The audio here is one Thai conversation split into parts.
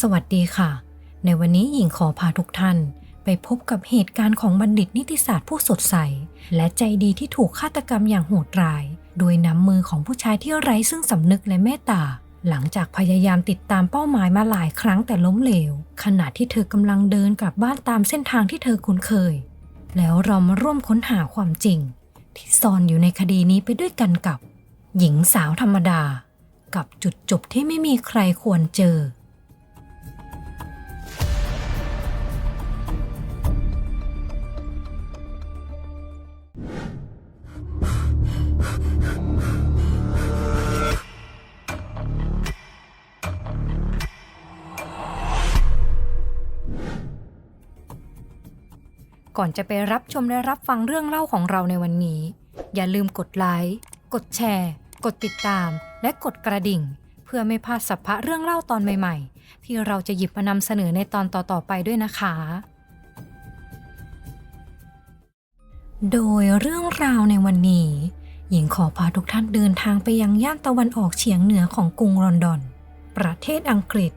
สวัสดีค่ะ ในวันนี้หญิงขอพาทุกท่าน ไปพบกับเหตุการณ์ของบัณฑิตนิติศาสตร์ผู้สดใส และใจดีที่ถูกฆาตกรรมอย่างโหดร้าย โดยน้ำมือของผู้ชายที่ไร้ซึ่งสำนึกและเมตตา หลังจากพยายามติดตามเป้าหมายมาหลายครั้งแต่ล้มเหลว ขณะที่เธอกำลังเดินกลับบ้านตามเส้นทางที่เธอคุ้นเคย แล้วเรามาร่วมค้นหาความจริง ที่ซ่อนอยู่ในคดีนี้ไปด้วยกันกับ หญิงสาวธรรมดา กับจุดจบที่ไม่มีใครควรเจอ ก่อนจะไปรับชมและรับฟังเรื่องเล่าของเราในวันนี้ อย่าลืมกดไลค์กดแชร์ กดติดตาม และกดกระดิ่ง เพื่อไม่พลาดสัพพะเรื่องเล่าตอนใหม่ๆ ที่เราจะหยิบมานำเสนอในตอนต่อๆไปด้วยนะคะ โดยเรื่องราวในวันนี้ หญิงขอพาทุกท่านเดินทางไปยังย่านตะวันออกเฉียงเหนือของกรุงลอนดอน ประเทศอังกฤษ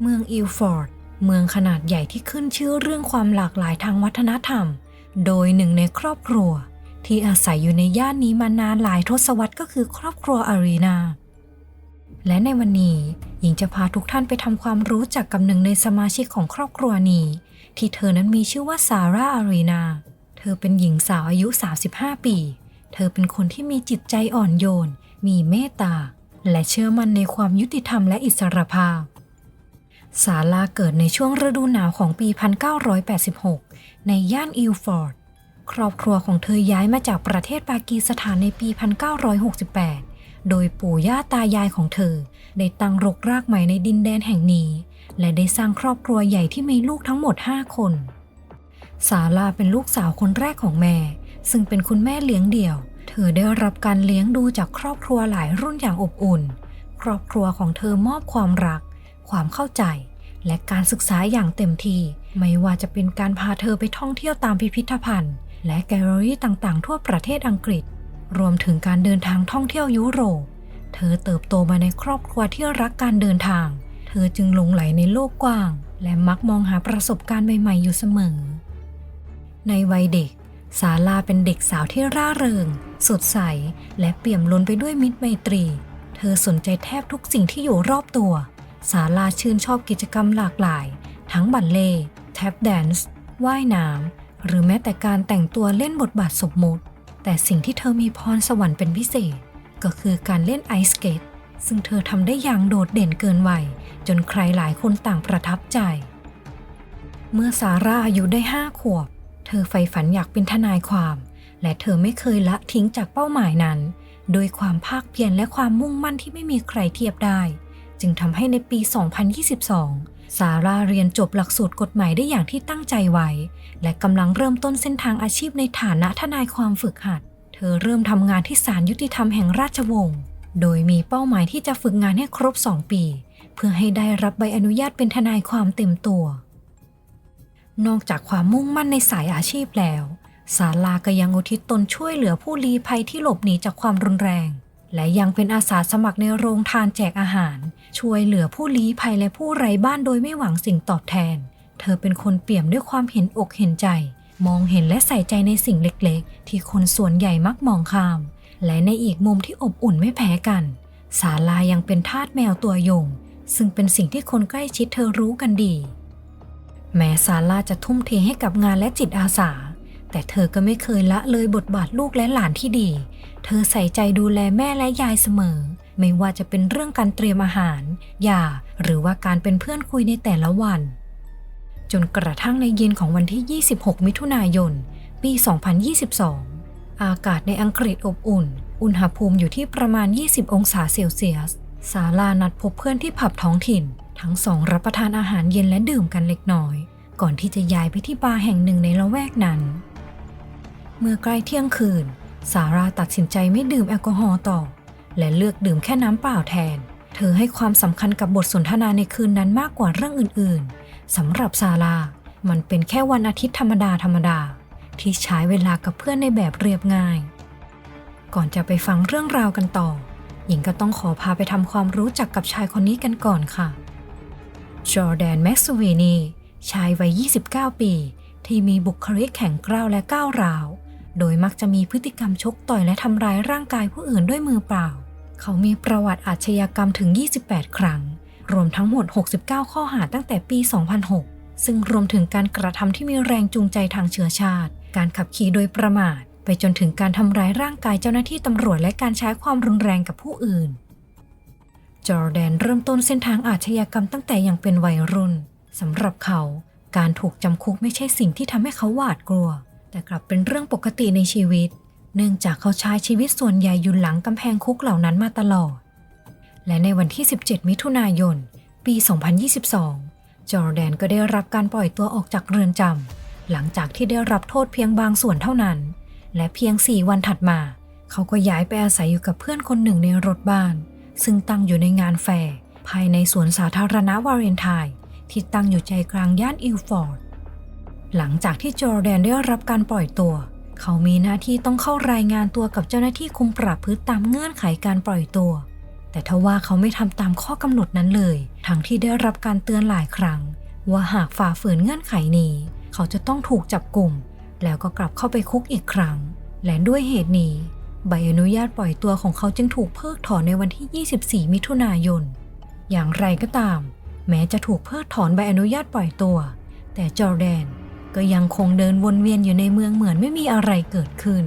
เมืองอิลฟอร์ด เมืองขนาดใหญ่ที่ขึ้นชื่อเรื่องความหลากหลายทางวัฒนธรรม โดยหนึ่งในครอบครัว ที่อาศัยอยู่ในย่านนี้มานานหลายทศวรรษก็คือครอบครัวอารีนา และในวันนี้หญิงจะพาทุกท่านไปทำความรู้จักกับหนึ่งในสมาชิกของครอบครัวนี้ ที่เธอนั้นมีชื่อว่าซาร่าอารีนา เธอเป็นหญิงสาวอายุ 35 ปี เธอเป็นคนที่มีจิตใจอ่อนโยน มีเมตตา และเชื่อมั่นในความยุติธรรมและอิสรภาพ สาลาเกิดในช่วงฤดูหนาวของปี 1986 ในย่านอิลฟอร์ด ครอบครัวของเธอย้ายมาจากประเทศปากีสถานในปี 1968 โดยปู่ย่าตายายของเธอ ได้ตั้งรกรากใหม่ในดินแดนแห่งนี้ และได้สร้างครอบครัวใหญ่ที่มีลูกทั้งหมด 5 คน สาลาเป็นลูกสาวคนแรกของแม่ ซึ่งเป็นคุณแม่เลี้ยงเดี่ยว เธอได้รับการเลี้ยงดูจากครอบครัวหลายรุ่นอย่างอบอุ่น ครอบครัวของเธอมอบความรัก ความเข้าใจ และการศึกษาอย่างเต็มที่ ไม่ว่าจะเป็นการพาเธอไปท่องเที่ยวตามพิพิธภัณฑ์ และแกลเลอรี่ต่างๆ ทั่วประเทศอังกฤษ รวมถึงการเดินทางท่องเที่ยวยุโรป เธอเติบโตมาในครอบครัวที่รักการเดินทาง เธอจึงหลงไหลในโลกกว้าง และมักมองหาประสบการณ์ใหม่ๆ อยู่เสมอ ในวัยเด็กสาลาเป็นเด็กสาวที่ร่าเริง สดใส และเปี่ยมล้นไปด้วยมิตรไมตรี เธอสนใจแทบทุกสิ่งที่อยู่รอบตัว สาลาชื่นชอบกิจกรรมหลากหลาย ทั้งบัลเล่แท็บแดนซ์ว่ายน้ำ หรือแม้แต่การแต่งตัวเล่นบทบาทสมมุติ แต่สิ่งที่เธอมีพรสวรรค์เป็นพิเศษ ก็คือการเล่นไอสเกตซึ่งเธอทำได้อย่างโดดเด่นเกินวัยจนใครหลายคนต่างประทับใจ เมื่อซาร่าอายุได้5ขวบ เธอใฝ่ฝันอยากเป็นทนายความ และเธอไม่เคยละทิ้งจากเป้าหมายนั้น โดยความภาคเพียรและความมุ่งมั่นที่ไม่มีใครเทียบได้ จึงทำให้ในปี 2022 ซาร่าเรียนจบหลักสูตรกฎหมายได้อย่างที่ตั้งใจไว้ และกำลังเริ่มต้นเส้นทางอาชีพในฐานะทนายความฝึกหัด เธอเริ่มทำงานที่ศาลยุติธรรมแห่งราชวงศ์ โดยมีเป้าหมายที่จะฝึกงานให้ครบ 2 ปี เพื่อให้ได้รับใบอนุญาตเป็นทนายความเต็มตัว นอกจากความมุ่งมั่นในสายอาชีพแล้วสาลาก็ยังอุทิศตนช่วยเหลือผู้ลี้ภัยที่หลบหนีจากความรุนแรง และยังเป็นอาสาสมัครในโรงทานแจกอาหาร ช่วยเหลือผู้ลี้ภัยและผู้ไร้บ้านโดยไม่หวังสิ่งตอบแทน เธอเป็นคนเปี่ยมด้วยความเห็นอกเห็นใจ มองเห็นและใส่ใจในสิ่งเล็กๆ ที่คนส่วนใหญ่มักมองข้าม และในอีกมุมที่อบอุ่นไม่แพ้กัน สาลายังเป็นทาสแมวตัวยง ซึ่งเป็นสิ่งที่คนใกล้ชิดเธอรู้กันดี แม้ซาราจะทุ่มเทให้กับงานและจิตอาสา แต่เธอก็ไม่เคยละเลยบทบาทลูกและหลานที่ดี เธอใส่ใจดูแลแม่และยายเสมอ ไม่ว่าจะเป็นเรื่องการเตรียมอาหารยาหรือว่าการเป็นเพื่อนคุยในแต่ละวัน จนกระทั่งในเย็นของวันที่ 26 มิถุนายน ปี 2022 อากาศในอังกฤษอบอุ่น อุณหภูมิอยู่ที่ประมาณ 20 องศาเซลเซียส สาลานัดพบเพื่อนที่ผับท้องถิ่น ทั้งสองรับประทานอาหารเย็นและดื่มกันเล็กน้อย ก่อนที่จะย้ายไปที่บาร์แห่งหนึ่งในละแวกนั้น เมื่อใกล้เที่ยงคืน สาราตัดสินใจไม่ดื่มแอลกอฮอล์ต่อ และเลือกดื่มแค่น้ำเปล่าแทน เธอให้ความสำคัญกับบทสนทนาในคืนนั้นมากกว่าเรื่องอื่นๆสำหรับซาร่ามันเป็นแค่วันอาทิตย์ธรรมดาธรรมดา ที่ใช้เวลากับเพื่อนในแบบเรียบง่าย ก่อนจะไปฟังเรื่องราวกันต่อ หญิงก็ต้องขอพาไปทำความรู้จักกับชายคนนี้กันก่อนค่ะ จอร์แดนแม็กซ์วีนีชายวัย 29 ปี ที่มีบุคลิกแข็งกร้าวและก้าวร้าว โดยมักจะมีพฤติกรรมชกต่อยและทำร้ายร่างกายผู้อื่นด้วยมือเปล่า เขามีประวัติอาชญากรรมถึง 28 ครั้ง รวมทั้งหมด 69 ข้อหาตั้งแต่ปี 2006 ซึ่งรวมถึงการกระทำที่มีแรงจูงใจทางเชื้อชาติ การขับขี่โดยประมาท ไปจนถึงการทำร้ายร่างกายเจ้าหน้าที่ตำรวจและการใช้ความรุนแรงกับผู้อื่น จอร์แดนเริ่มต้นเส้นทางอาชญากรรมตั้งแต่ยังเป็นวัยรุ่นสำหรับเขา การถูกจำคุกไม่ใช่สิ่งที่ทำให้เขาหวาดกลัว แต่กลับเป็นเรื่องปกติในชีวิต เนื่องจากเขาใช้ชีวิตส่วนใหญ่อยู่หลังกำแพงคุกเหล่านั้นมาตลอด และในวันที่ 17 มิถุนายน ปี 2022 จอร์แดนก็ได้รับการปล่อยตัวออกจากเรือนจำหลังจากที่ได้รับโทษเพียงบางส่วนเท่านั้น และเพียง 4 วันถัดมา เขาก็ย้ายไปอาศัยอยู่กับเพื่อนคนหนึ่งในรถบ้าน ซึ่งตั้งอยู่ในงานแฟร์ภายในสวนสาธารณะวาเลนไทน์ที่ตั้งอยู่ใจกลางย่านอิลฟอร์ด หลังจากที่จอร์แดนได้รับการปล่อยตัว เขามีหน้าที่ต้องเข้ารายงานตัวกับเจ้าหน้าที่คุมปรับพฤติตามเงื่อนไขการปล่อยตัว แต่ทว่าเขาไม่ทำตามข้อกำหนดนั้นเลย ทั้งที่ได้รับการเตือนหลายครั้ง ว่าหากฝ่าฝืนเงื่อนไขนี้ เขาจะต้องถูกจับกลุ่ม แล้วก็กลับเข้าไปคุกอีกครั้ง และด้วยเหตุนี้ ใบอนุญาตปล่อยตัวของเขาจึงถูกเพิกถอนในวันที่ 24 มิถุนายน อย่างไรก็ตาม แม้จะถูกเพิกถอนใบอนุญาตปล่อยตัว แต่จอร์แดน ก็ยังคงเดินวนเวียนอยู่ในเมืองเหมือนไม่มีอะไรเกิดขึ้น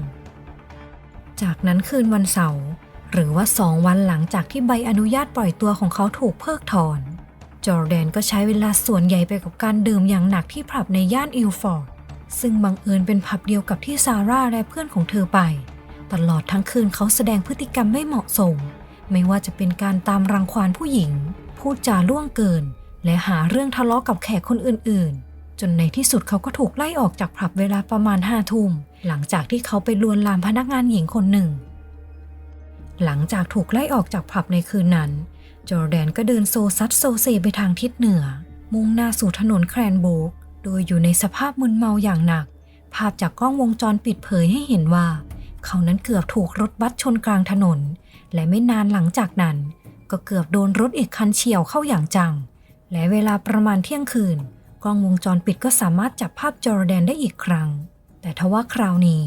จากนั้นคืนวันเสาร์หรือว่าสองวันหลังจากที่ใบอนุญาตปล่อยตัวของเขาถูกเพิกถอน จอร์แดนก็ใช้เวลาส่วนใหญ่ไปกับการดื่มอย่างหนักที่ผับในย่านอิลฟอร์ด ซึ่งบังเอิญเป็นผับเดียวกับที่ซาร่าและเพื่อนของเธอไป ตลอดทั้งคืนเขาแสดงพฤติกรรมไม่เหมาะสม ไม่ว่าจะเป็นการตามรังควานผู้หญิง พูดจาล่วงเกิน และหาเรื่องทะเลาะกับแขกคนอื่นๆ จนในที่สุดเขาก็ถูกไล่ออกจากผับเวลาประมาณห้าทุ่ม หลังจากที่เขาไปลวนลามพนักงานหญิงคนหนึ่ง หลังจากถูกไล่ออกจากผับในคืนนั้น จอร์แดนก็เดินโซซัดโซเซไปทางทิศเหนือ มุ่งหน้าสู่ถนนแครนโบก โดยอยู่ในสภาพมึนเมาอย่างหนัก ภาพจากกล้องวงจรปิดเผยให้เห็นว่า เขานั้นเกือบถูกรถบัสชนกลางถนน และไม่นานหลังจากนั้น ก็เกือบโดนรถอีกคันเฉี่ยวเข้าอย่างจังและเวลาประมาณเที่ยงคืน กล้องวงจรปิดก็สามารถจับภาพจอร์แดนได้อีกครั้ง แต่ทว่าคราวนี้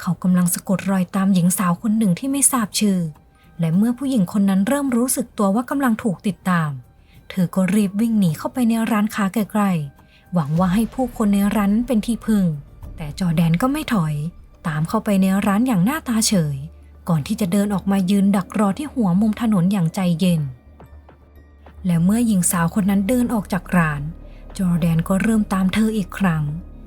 เขากำลังสะกดรอยตามหญิงสาวคนหนึ่งที่ไม่ทราบชื่อ และเมื่อผู้หญิงคนนั้นเริ่มรู้สึกตัวว่ากำลังถูกติดตาม เธอก็รีบวิ่งหนีเข้าไปในร้านค้าใกล้ๆ หวังว่าให้ผู้คนในร้านเป็นที่พึ่ง แต่จอแดนก็ไม่ถอย ตามเข้าไปในร้านอย่างหน้าตาเฉย ก่อนที่จะเดินออกมายืนดักรอที่หัวมุมถนนอย่างใจเย็น และเมื่อหญิงสาวคนนั้นเดินออกจากร้าน จอร์แดนก็เริ่มตามเธออีกครั้ง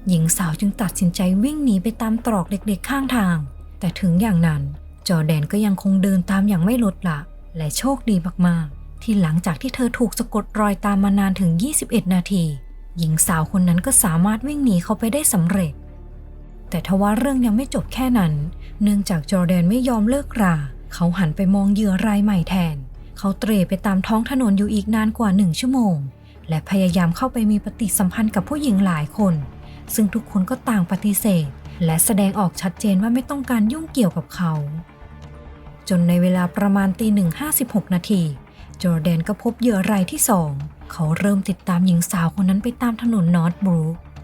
หญิงสาวจึงตัดสินใจวิ่งหนีไปตามตรอกเล็กๆข้างทาง แต่ถึงอย่างนั้น จอร์แดนก็ยังคงเดินตามอย่างไม่ลดละและโชคดีมากๆ ที่หลังจากที่เธอถูกสะกดรอยตามมานานถึง 21 นาที หญิงสาวคนนั้นก็สามารถวิ่งหนีเขาไปได้สำเร็จ แต่ทว่าเรื่องยังไม่จบแค่นั้น เนื่องจากจอร์แดนไม่ยอมเลิกราเขาหันไปมองเหยื่อรายใหม่แทน เขาเตร่ไปตามท้องถนนอยู่อีกนานกว่าหนึ่งชั่วโมง และพยายามเข้าไปมีปฏิสัมพันธ์กับผู้หญิงหลายคน ซึ่งทุกคนก็ต่างปฏิเสธ และแสดงออกชัดเจนว่าไม่ต้องการยุ่งเกี่ยวกับเขา จนในเวลาประมาณตีหนึ่งห้าสิบหกนาทีจอร์แดนก็พบเหยื่อรายที่สองเขาเริ่มติดตามหญิงสาวคนนั้นไปตามถนนนอร์ทบรู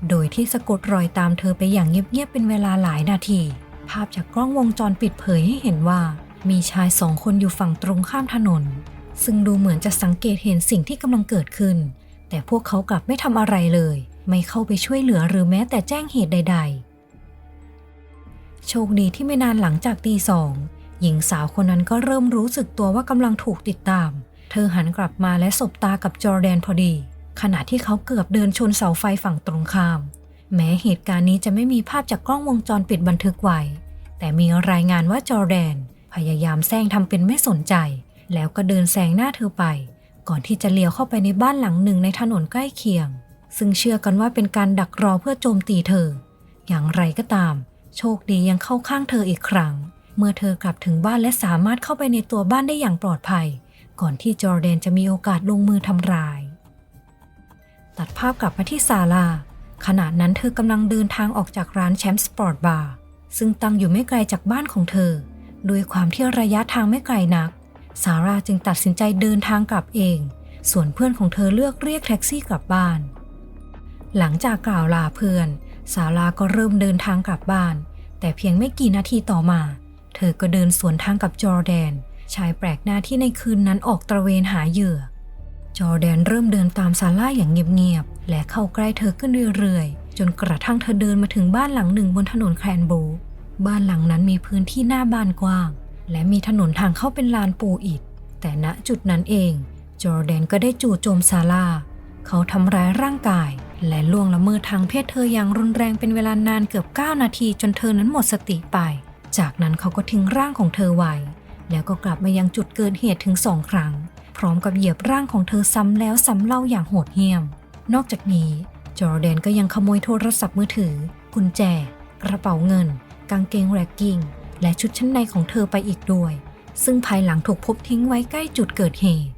โดยที่สะกดรอยตามเธอไปอย่างเงียบๆเป็นเวลาหลายนาที ภาพจากกล้องวงจรปิดเผยให้เห็นว่า มีชายสองคนอยู่ฝั่งตรงข้ามถนน ซึ่งดูเหมือนจะสังเกตเห็นสิ่งที่กำลังเกิดขึ้น แต่พวกเขากลับไม่ทำอะไรเลย ไม่เข้าไปช่วยเหลือหรือแม้แต่แจ้งเหตุใด ๆ โชคดีที่ไม่นานหลังจากตีสองหญิงสาวคนนั้นก็เริ่มรู้สึกตัวว่ากำลังถูกติดตาม เธอหันกลับมาและสบตากับจอร์แดนพอดี ขณะที่เขาเกือบเดินชนเสาไฟฝั่งตรงข้าม แม้เหตุการณ์นี้จะไม่มีภาพจากกล้องวงจรปิดบันทึกไว้ แต่มีรายงานว่าจอร์แดน พยายามแซงทำเป็นไม่สนใจ แล้วก็เดินแซงหน้าเธอไป ก่อนที่จะเลี้ยวเข้าไปในบ้านหลังหนึ่งในถนนใกล้เคียง ซึ่งเชื่อกันว่าเป็นการดักรอเพื่อโจมตีเธอ อย่างไรก็ตาม โชคดียังเข้าข้างเธออีกครั้ง เมื่อเธอกลับถึงบ้านและสามารถเข้าไปในตัวบ้านได้อย่างปลอดภัย ก่อนที่จอร์แดนจะมีโอกาสลงมือทำร้าย ตัดภาพกลับมาที่ซาลาขณะนั้นเธอกำลังเดินทางออกจากร้านแชมป์สปอร์ตบาร์ซึ่งตั้งอยู่ไม่ไกลจากบ้านของเธอ ด้วยความที่ระยะทางไม่ไกลนัก ซาร่าจึงตัดสินใจเดินทางกลับเอง ส่วนเพื่อนของเธอเลือกเรียกแท็กซี่กลับบ้าน หลังจากกล่าวลาเพื่อนซาร่าก็เริ่มเดินทางกลับบ้าน แต่เพียงไม่กี่นาทีต่อมา เธอก็เดินสวนทางกับจอร์แดน ชายแปลกหน้าที่ในคืนนั้นออกตระเวนหาเหยื่อ จอร์แดนเริ่มเดินตามซาร่าอย่างเงียบๆและเข้าใกล้เธอขึ้นเรื่อยๆ จนกระทั่งเธอเดินมาถึงบ้านหลังหนึ่งบนถนนแคลนบูบ้านหลังนั้นมีพื้นที่หน้าบ้านกว้าง และมีถนนทางเข้าเป็นลานปูอิฐ แต่ณจุดนั้นเองจอร์แดนก็ได้จู่โจมซาร่า เขาทำร้ายร่างกาย และล่วงละเมิดทางเพศเธออย่างรุนแรงเป็นเวลานานเกือบ 9 นาทีจนเธอนั้นหมดสติไป จากนั้นเขาก็ทิ้งร่างของเธอไว้ แล้วก็กลับมายังจุดเกิดเหตุถึงสองครั้ง พร้อมกับเหยียบร่างของเธอซ้ำแล้วซ้ำเล่าอย่างโหดเหี้ยม นอกจากนี้จอร์แดนก็ยังขโมยโทรศัพท์มือถือ กุญแจ กระเป๋าเงิน กางเกงแร็กกิ้ง และชุดชั้นในของเธอไปอีกด้วย ซึ่งภายหลังถูกพบทิ้งไว้ใกล้จุดเกิดเหตุ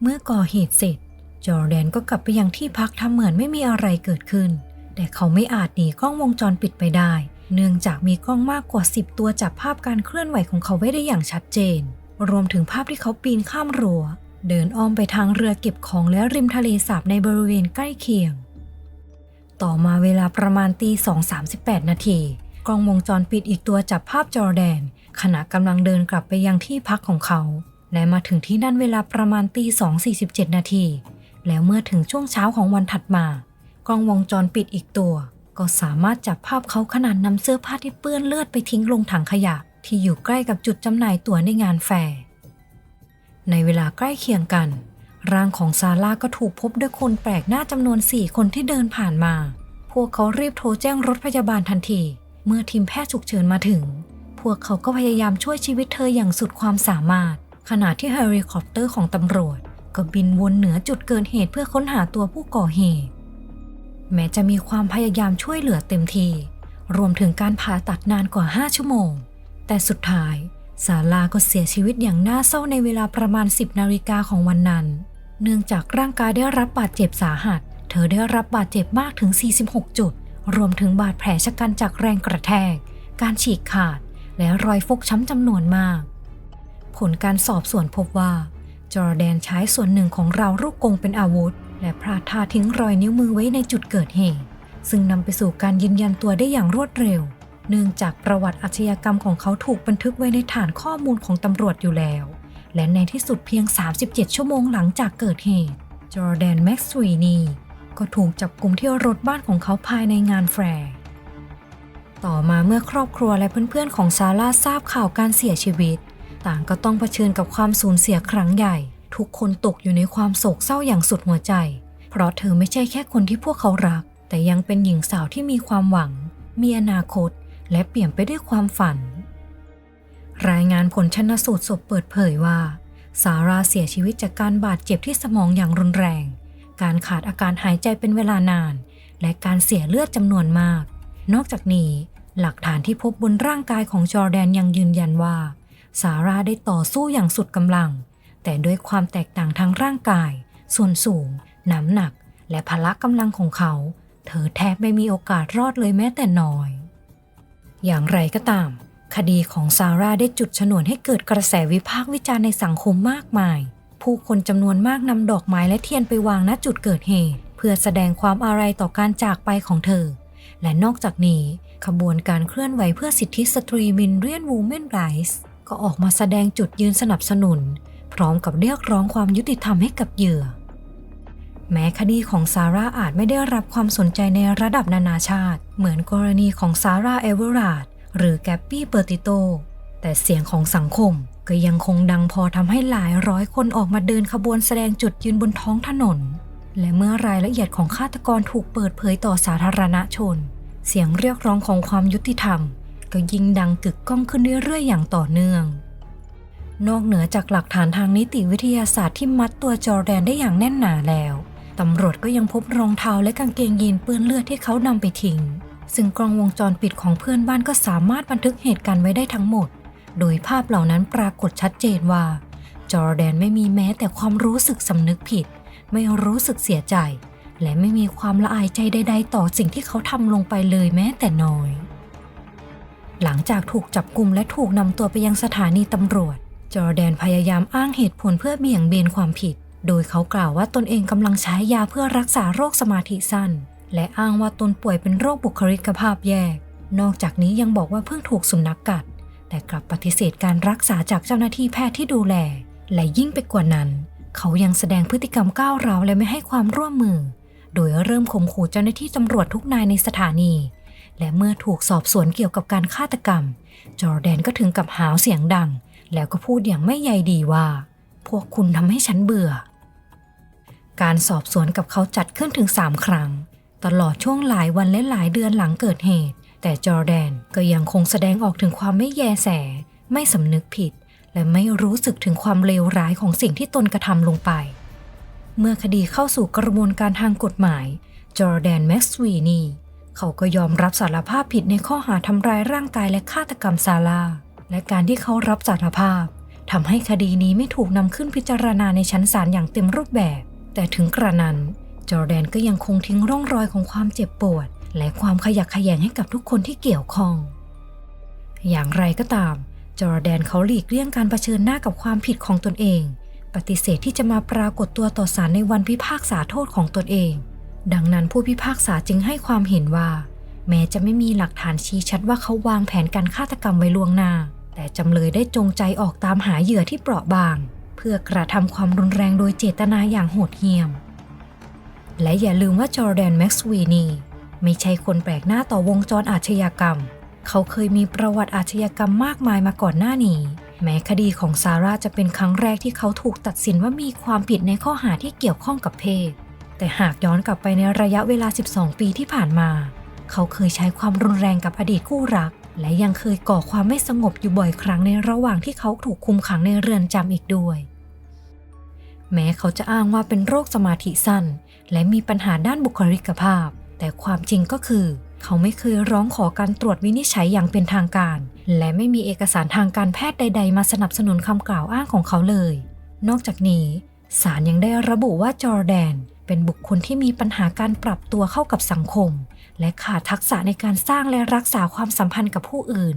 เมื่อก่อเหตุเสร็จ จอร์แดนก็กลับไปยังที่พักทำเหมือนไม่มีอะไรเกิดขึ้น แต่เขาไม่อาจหนีกล้องวงจรปิดไปได้ เนื่องจากมีกล้องมากกว่า 10 ตัวจับภาพการเคลื่อนไหวของเขาไว้ได้อย่างชัดเจน รวมถึงภาพที่เขาปีนข้ามรั้วเดินอ้อมไปทางเรือเก็บของและริมทะเลสาบในบริเวณใกล้เคียง ต่อมาเวลาประมาณตี2.38 นาที กล้องวงจรปิดอีกตัวจับภาพจอร์แดน ขณะกำลังเดินกลับไปยังที่พักของเขา และมาถึงที่นั่นเวลาประมาณตี2.47นาที แล้วเมื่อถึงช่วงเช้าของวันถัดมา กล้องวงจรปิดอีกตัว ก็สามารถจับภาพเขาขนาดนำเสื้อผ้าที่เปื้อนเลือดไปทิ้งลงถังขยะ ที่อยู่ใกล้กับจุดจำหน่ายตั๋วในงานแฟร์ในเวลาใกล้เคียงกัน ร่างของซาร่าก็ถูกพบด้วยคนแปลกหน้าจำนวน4คนที่เดินผ่านมา พวกเขารีบโทรแจ้งรถพยาบาลทันที เมื่อทีมแพทย์ฉุกเฉินมาถึง พวกเขาก็พยายามช่วยชีวิตเธออย่างสุดความสามารถ ขณะที่เฮลิคอปเตอร์ของตำรวจ ก็บินวนเหนือจุดเกิดเหตุเพื่อค้นหาตัวผู้ก่อเหตุ แม้จะมีความพยายามช่วยเหลือเต็มทีรวมถึงการผ่าตัดนานกว่า 5 ชั่วโมง แต่สุดท้ายซาร่าก็เสียชีวิตอย่างน่าเศร้าในเวลาประมาณ 10 นาฬิกาของวันนั้น เนื่องจากร่างกายได้รับบาดเจ็บสาหัส เธอได้รับบาดเจ็บมากถึง 46 จุด รวมถึงบาดแผลชะกันจากแรงกระแทก การฉีกขาด และรอยฟกช้ำจำนวนมาก ผลการสอบสวนพบว่า จอร์แดนใช้ส่วนหนึ่งของเราวลูกกงเป็นอาวุธ และพลาดท่าทิ้งรอยนิ้วมือไว้ในจุดเกิดเหตุ ซึ่งนำไปสู่การยืนยันตัวได้อย่างรวดเร็ว เนื่องจากประวัติอาชญากรรมของเขาถูกบันทึกไว้ในฐานข้อมูลของตำรวจอยู่แล้ว และในที่สุดเพียง 37 ชั่วโมงหลังจากเกิดเหตุจอร์แดนแม็กซ์วีนี ก็ถูกจับกลุ่มที่รถบ้านของเขาภายในงานแฟร์ต่อมาเมื่อครอบครัวและเพื่อนๆของซาร่าทราบข่าวการเสียชีวิต ต่างก็ต้องเผชิญกับความสูญเสียครั้งใหญ่ ทุกคนตกอยู่ในความโศกเศร้าอย่างสุดหัวใจ เพราะเธอไม่ใช่แค่คนที่พวกเขารัก แต่ยังเป็นหญิงสาวที่มีความหวัง มีอนาคต และเปลี่ยมไปด้วยความฝัน รายงานผลชนสูตรศพเปิดเผยว่าซาร่าเสียชีวิตจากการบาดเจ็บที่สมองอย่างรุนแรง การขาดอาการหายใจเป็นเวลานาน และการเสียเลือดจำนวนมาก นอกจากนี้ หลักฐานที่พบบนร่างกายของจอร์แดนยังยืนยันว่า ซาร่าได้ต่อสู้อย่างสุดกำลัง แต่ด้วยความแตกต่างทางร่างกาย ส่วนสูง น้ำหนัก และพละกำลังของเขา เธอแทบไม่มีโอกาสรอดเลยแม้แต่น้อย อย่างไรก็ตาม คดีของซาร่าได้จุดชนวนให้เกิดกระแสวิพากษ์วิจารณ์ในสังคมมากมาย ผู้คนจำนวนมากนำดอกไม้และเทียนไปวางณจุดเกิดเหตุ เพื่อแสดงความอาลัยต่อการจากไปของเธอ และนอกจากนี้ ขบวนการเคลื่อนไหวเพื่อสิทธิสตรีมินเรียนวูแมนไรส์ก็ออกมาแสดงจุดยืนสนับสนุน พร้อมกับเรียกร้องความยุติธรรมให้กับเหยื่อ แม้คดีของซาร่าอาจไม่ได้รับความสนใจในระดับนานาชาติ เหมือนกรณีของซาร่าเอเวอราดหรือแกปปี้เปอร์ติโตแต่เสียงของสังคม ก็ยังคงดังพอทำให้หลายร้อยคนออกมาเดินขบวนแสดงจุดยืนบนท้องถนน และเมื่อรายละเอียดของฆาตกรถูกเปิดเผยต่อสาธารณชน เสียงเรียกร้องของความยุติธรรม ก็ยิ่งดังกึกก้องขึ้นเรื่อยๆอย่างต่อเนื่อง นอกเหนือจากหลักฐานทางนิติวิทยาศาสตร์ที่มัดตัวจอร์แดนได้อย่างแน่นหนาแล้วตำรวจก็ยังพบรองเท้าและกางเกงยีนเปื้อนเลือดที่เขานำไปทิ้งซึ่งกล้องวงจรปิดของเพื่อนบ้านก็สามารถบันทึกเหตุการณ์ไว้ได้ทั้งหมด โดยภาพเหล่านั้นปรากฏชัดเจนว่า จอร์แดนไม่มีแม้แต่ความรู้สึกสำนึกผิด ไม่รู้สึกเสียใจ และไม่มีความละอายใจใด ๆ ต่อสิ่งที่เขาทำลงไปเลยแม้แต่น้อย หลังจากถูกจับกลุ่มและถูกนำตัวไปยังสถานีตำรวจ จอร์แดนพยายามอ้างเหตุผลเพื่อเบี่ยงเบนความผิด โดยเขากล่าวว่าตนเองกำลังใช้ยาเพื่อรักษาโรคสมาธิสั้น และอ้างว่าตนป่วยเป็นโรคบุคลิกภาพแย่นอกจากนี้ยังบอกว่าเพิ่งถูกสุนัขกกัด แต่กลับปฏิเสธการรักษาจากเจ้าหน้าที่แพทย์ที่ดูแล และยิ่งไปกว่านั้น เขายังแสดงพฤติกรรมก้าวร้าวและไม่ให้ความร่วมมือ โดยเริ่มข่มขู่เจ้าหน้าที่ตำรวจทุกนายในสถานี และเมื่อถูกสอบสวนเกี่ยวกับการฆาตกรรม จอร์แดนก็ถึงกับหาวเสียงดัง แล้วก็พูดอย่างไม่ใยดีว่า พวกคุณทำให้ฉันเบื่อ การสอบสวนกับเขาจัดขึ้นถึง3ครั้ง ตลอดช่วงหลายวันและหลายเดือนหลังเกิดเหตุ แต่จอร์แดนก็ยังคงแสดงออกถึงความไม่แยแส ไม่สำนึกผิด และไม่รู้สึกถึงความเลวร้ายของสิ่งที่ตนกระทำลงไป เมื่อคดีเข้าสู่กระบวนการทางกฎหมาย จอร์แดนแม็กซ์วีนีเขาก็ยอมรับสารภาพผิดในข้อหาทำร้ายร่างกายและฆาตกรรมซาร่าและการที่เขารับสารภาพทำให้คดีนี้ไม่ถูกนำขึ้นพิจารณาในชั้นศาลอย่างเต็มรูปแบบ แต่ถึงกระนั้น จอร์แดนก็ยังคงทิ้งร่องรอยของความเจ็บปวด และความขยักขยงให้กับทุกคนที่เกี่ยวข้อง อย่างไรก็ตาม จอร์แดนเขาหลีกเลี่ยงการรเผชิญหน้ากับความผิดของตนเอง ปฏิเสธที่จะมาปรากฏตัวต่อศาลในวันพิพากษาโทษของตนเอง ดังนั้นผู้พิพากษาจึงให้ความเห็นว่า แม้จะไม่มีหลักฐานชี้ชัดว่าเขาวางแผนการฆาตกรรมไว้ล่วงหน้า แต่จำเลยได้จงใจออกตามหาเหยื่อที่เปราะบาง เพื่อกระทำความรุนแรงโดยเจตนาอย่างโหดเหี้ยม และอย่าลืมว่าจอร์แดนแม็กซ์วีนี ไม่ใช่คนแปลกหน้าต่อวงจรอาชญากรรม เขาเคยมีประวัติอาชญากรรมมากมายมาก่อนหน้านี้ แม้คดีของซาร่าจะเป็นครั้งแรกที่เขาถูกตัดสินว่ามีความผิดในข้อหาที่เกี่ยวข้องกับเพศ แต่หากย้อนกลับไปในระยะเวลา 12 ปีที่ผ่านมา เขาเคยใช้ความรุนแรงกับอดีตคู่รัก และยังเคยก่อความไม่สงบอยู่บ่อยครั้งในระหว่างที่เขาถูกคุมขังในเรือนจำอีกด้วยแม้เขาจะอ้างว่าเป็นโรคสมาธิสั้น และมีปัญหาด้านบุคลิกภาพ แต่ความจริงก็คือ เขาไม่เคยร้องขอการตรวจวินิจฉัยอย่างเป็นทางการ และไม่มีเอกสารทางการแพทย์ใด ๆ มาสนับสนุนคำกล่าวอ้างของเขาเลย นอกจากนี้ศาลยังได้ระบุว่าจอร์แดน เป็นบุคคลที่มีปัญหาการปรับตัวเข้ากับสังคม และขาดทักษะในการสร้างและรักษาความสัมพันธ์กับผู้อื่น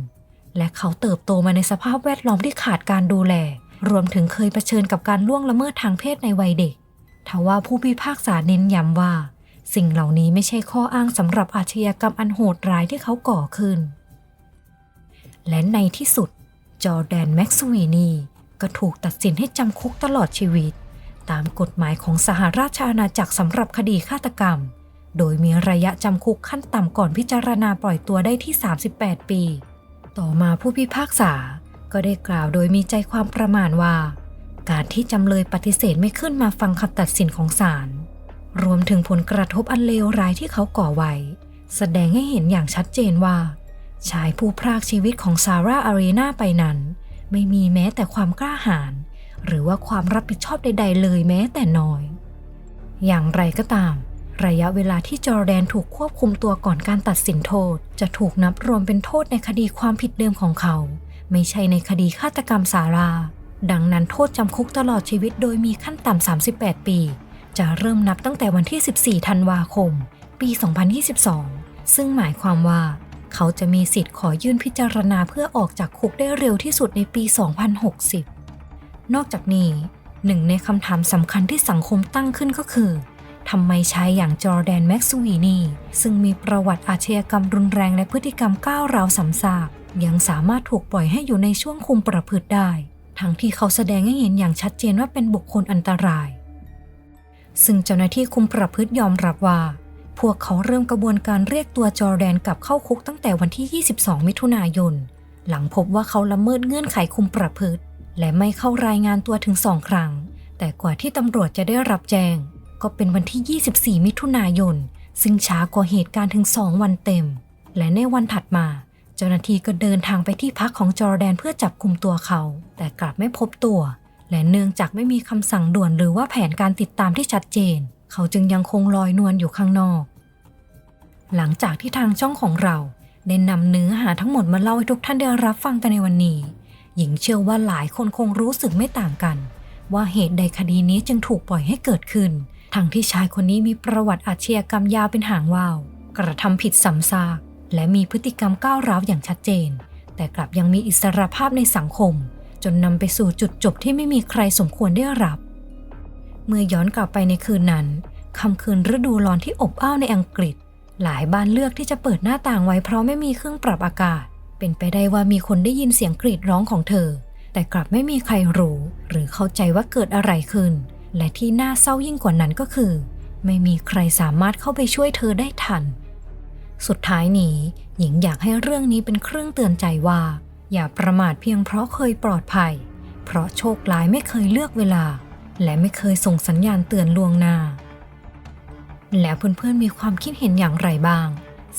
และเขาเติบโตมาในสภาพแวดล้อมที่ขาดการดูแล รวมถึงเคยเผชิญกับการล่วงละเมิดทางเพศในวัยเด็กทว่าผู้พิพากษาเน้นย้ำว่า สิ่งเหล่านี้ไม่ใช่ข้ออ้างสำหรับอาชญากรรมอันโหดร้ายที่เขาก่อขึ้น และในที่สุด จอแดนแม็กซ์วีนีก็ถูกตัดสินให้จำคุกตลอดชีวิต ตามกฎหมายของสหราชอาณาจักรสำหรับคดีฆาตกรรม โดยมีระยะจำคุกขั้นต่ำก่อนพิจารณาปล่อยตัวได้ที่ 38 ปี ต่อมาผู้พิพากษาก็ได้กล่าวโดยมีใจความประมาณว่า การที่จำเลยปฏิเสธไม่ขึ้นมาฟังคำตัดสินของศาล รวมถึงผลกระทบอันเลวร้ายที่เขาก่อไว้ แสดงให้เห็นอย่างชัดเจนว่า ชายผู้พรากชีวิตของซาร่าอารีนาไปนั้น ไม่มีแม้แต่ความกล้าหาญหรือว่าความรับผิดชอบใด ๆ เลยแม้แต่น้อย อย่างไรก็ตาม ระยะเวลาที่จอร์แดนถูกควบคุมตัวก่อนการตัดสินโทษ จะถูกนับรวมเป็นโทษในคดีความผิดเดิมของเขา ไม่ใช่ในคดีฆาตกรรมซาร่าดังนั้นโทษจำคุกตลอดชีวิตโดยมีขั้นต่ำ 38 ปี จะเริ่มนับตั้งแต่วันที่ 14 ธันวาคม ปี 2022 ซึ่งหมายความว่า เขาจะมีสิทธิ์ขอยื่นพิจารณาเพื่อออกจากคุกได้เร็วที่สุดในปี 2060 นอกจากนี้หนึ่งในคำถามสำคัญที่สังคมตั้งขึ้นก็คือทำไมชายอย่างจอร์แดนแม็กซ์วีนีซึ่งมีประวัติอาชญากรรมรุนแรงและพฤติกรรมก้าวร้าวสำซากยังสามารถถูกปล่อยให้อยู่ในช่วงคุมประพฤติได้ ทั้งที่เขาแสดงให้เห็นอย่างชัดเจนว่าเป็นบุคคลอันตราย ซึ่งเจ้าหน้าที่คุมประพฤติยอมรับว่า พวกเขาเริ่มกระบวนการเรียกตัวจอร์แดนกลับเข้าคุกตั้งแต่วันที่ 22 มิถุนายน หลังพบว่าเขาละเมิดเงื่อนไขคุมประพฤติ และไม่เข้ารายงานตัวถึงสองครั้ง แต่กว่าที่ตำรวจจะได้รับแจ้ง ก็เป็นวันที่ 24 มิถุนายน ซึ่งช้ากว่าเหตุการณ์ถึง2วันเต็ม และในวันถัดมาเจ้าหน้าที่ก็เดินทางไปที่พักของจอร์แดนเพื่อจับกลุ่มตัวเขา แต่กลับไม่พบตัว และเนื่องจากไม่มีคำสั่งด่วนหรือว่าแผนการติดตามที่ชัดเจน เขาจึงยังคงลอยนวลอยู่ข้างนอก หลังจากที่ทางช่องของเราได้นำเนื้อหาทั้งหมดมาเล่าให้ทุกท่านได้รับฟังกันในวันนี้ หญิงเชื่อว่าหลายคนคงรู้สึกไม่ต่างกัน ว่าเหตุใดคดีนี้จึงถูกปล่อยให้เกิดขึ้น ทั้งที่ชายคนนี้มีประวัติอาชญากรรมยาวเป็นหางว่าว กระทำผิดซ้ำซากและมีพฤติกรรมก้าวร้าวอย่างชัดเจน แต่กลับยังมีอิสรภาพในสังคม จนนำไปสู่จุดจบที่ไม่มีใครสมควรได้รับ เมื่อย้อนกลับไปในคืนนั้นค่ำคืนฤดูร้อนที่อบอ้าวในอังกฤษ หลายบ้านเลือกที่จะเปิดหน้าต่างไว้เพราะไม่มีเครื่องปรับอากาศ เป็นไปได้ว่ามีคนได้ยินเสียงกรีดร้องของเธอ แต่กลับไม่มีใครรู้ หรือเข้าใจว่าเกิดอะไรขึ้น และที่น่าเศร้ายิ่งกว่านั้นก็คือ ไม่มีใครสามารถเข้าไปช่วยเธอได้ทัน สุดท้ายนี้ หญิงอยากให้เรื่องนี้เป็นเครื่องเตือนใจว่า อย่าประมาทเพียงเพราะเคยปลอดภัย เพราะโชคร้ายไม่เคยเลือกเวลา และไม่เคยส่งสัญญาณเตือนล่วงหน้า แล้วเพื่อนๆมีความคิดเห็นอย่างไรบ้าง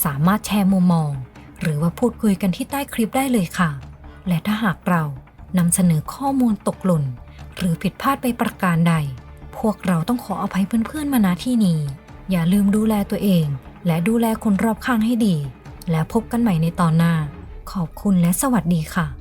สามารถแชร์มุมมอง หรือว่าพูดคุยกันที่ใต้คลิปได้เลยค่ะ และถ้าหากเรานำเสนอข้อมูลตกหล่น หรือผิดพลาดไปประการใด พวกเราต้องขออภัยเพื่อนๆมาณที่นี้ อย่าลืมดูแลตัวเอง และดูแลคนรอบข้างให้ดี แล้วพบกันใหม่ในตอนหน้า ขอบคุณและสวัสดีค่ะ